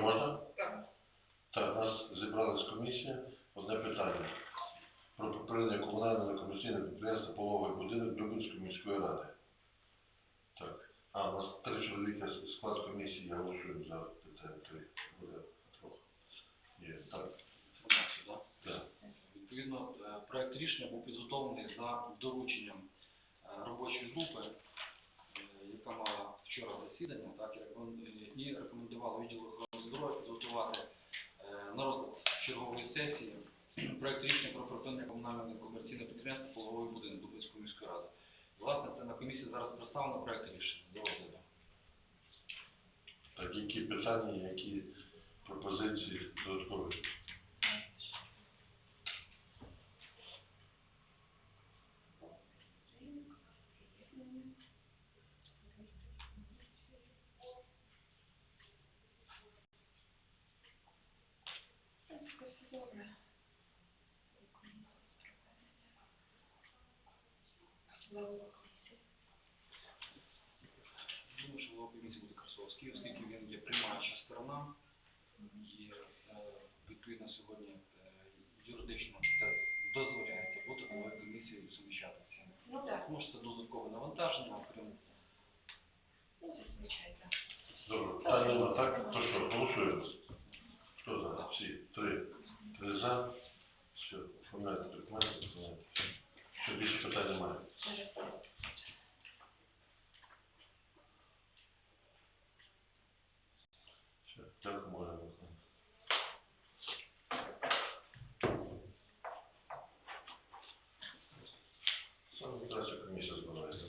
можна? Так. Так, у нас зібралась комісія. Одне питання. Про попереднє комунальне некомерційне підприємство Пологовий будинок Любинської міської ради. Так. А, у нас три чоловіка склад комісії, я голосую за питання три. Буде трохи. Є, так. Так. Відповідно, е, проєкт рішення був підготовлений за дорученням е, робочої групи, е, яка мала вчора засідання, так, і рекомендувала відділу охорони підготувати е, на розгляд чергової сесії проєкт рішення про припинення комунального некомерційного підприємства полової будинок Дубинської міської ради. Власне, це на комісії зараз представлено проєкт рішення до розгляду. Так, які питання, які Думаю, що голова комісії буде Красовський, оскільки він є приймаюча сторона, і е, відповідно сьогодні е, юридично це дозволяється бути головою комісії суміщатися. Ну так, що це додаткове навантаження, окрім ну зазвичай так. Добре, так? То що, голосуємо? Хто за? Всі? Три. Три за. Все, оформляйте документи, оформляйте. Що більше питань немає. Дякую, Михайлівна. Саме краща комісія збирається.